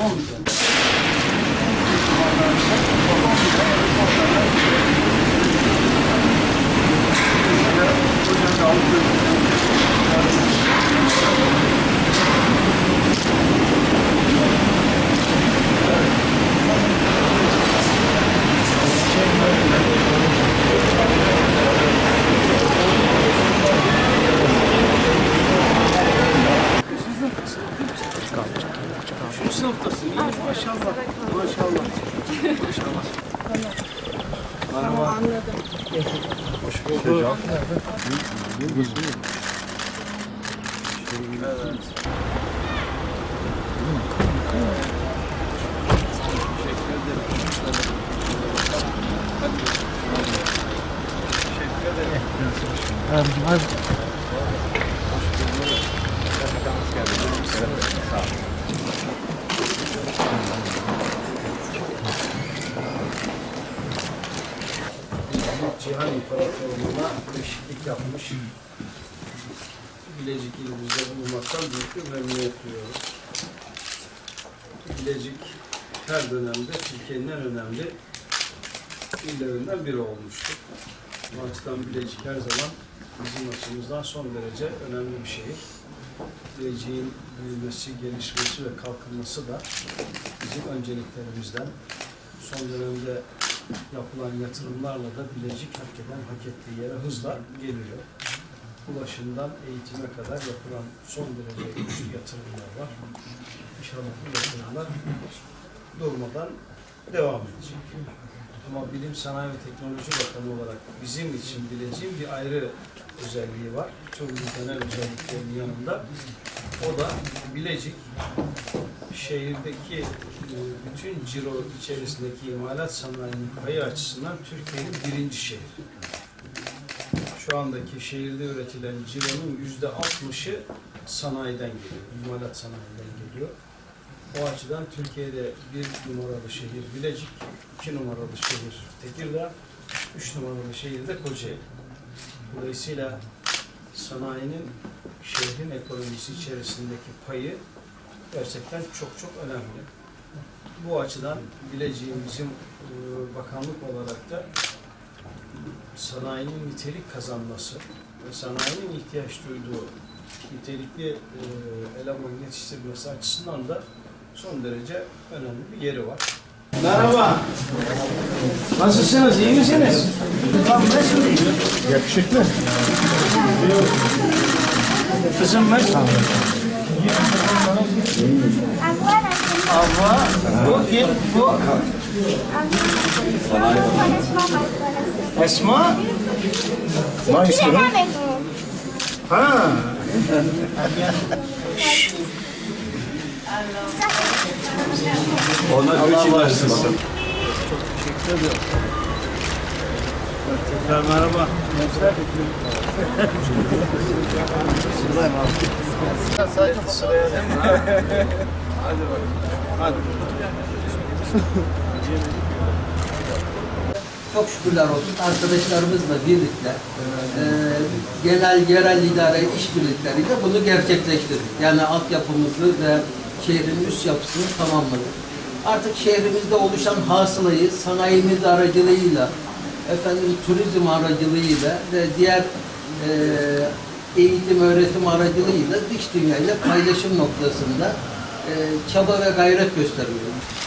Olmayacak. Sınıftasın. İyi maşallah. Maşallah. Maşallah. Merhaba. Hoş bulduk. Evet. Teşekkür ederim. Teşekkür ederim. Cihan İmparatorluğu'na eşitlik yapmış. Bilecik ilimizde bulunmaktan büyük bir memnuniyet duyuyoruz. Bilecik her dönemde Türkiye'nin en önemli illerinden biri olmuştur. Bu Bilecik her zaman bizim açımızdan son derece önemli bir şehir. Bilecik'in büyümesi, gelişmesi ve kalkınması da bizim önceliklerimizden. Son dönemde yapılan yatırımlarla da Bilecik hakikaten hak ettiği yere hızla geliyor. Ulaşımdan eğitime kadar yapılan son derece güçlü yatırımlar var. İnşallah bu yatırımlar durmadan devam edecek. Ama Bilim, Sanayi ve Teknoloji Bakanı olarak bizim için Bilecik'in bir ayrı özelliği var. Tüm genel özelliklerin yanında o da Bilecik şehirdeki e, bütün ciro içerisindeki imalat sanayinin payı açısından Türkiye'nin birinci şehri. Şu andaki şehirde üretilen cironun yüzde altmışı sanayiden geliyor, imalat sanayinden geliyor. O açıdan Türkiye'de bir numaralı şehir Bilecik, iki numaralı şehir Tekirdağ, üç numaralı şehir de Kocaeli. Dolayısıyla sanayinin şehrin ekonomisi içerisindeki payı gerçekten çok çok önemli. Bu açıdan Bilecik'in bizim e, bakanlık olarak da sanayinin nitelik kazanması ve sanayinin ihtiyaç duyduğu nitelikli e, eleman yetiştirmesi açısından da son derece önemli bir yeri var. Merhaba. Nasılsınız? İyi misiniz? Yakışıklı. Kızım ben. Abla. Bu kim? Bu Esma. Ne istiyorsun? Ha. Ona Allah güç bağışlasın. ilaçsın. Teşekkür ederim. Tekrar merhaba. Gençler. Buradayım abi. Sadece sıraya değil mi? Hadi bakalım. Hadi. Çok şükürler olsun arkadaşlarımızla birlikte e, genel yerel idare işbirlikleriyle bunu gerçekleştirdik. Yani altyapımızı ve şehrin üst yapısını tamamladık. Artık şehrimizde oluşan hasılayı sanayimiz aracılığıyla, efendim turizm aracılığıyla ve diğer e, eğitim öğretim aracılığıyla dış dünyayla paylaşım noktasında e, çaba ve gayret gösteriyoruz.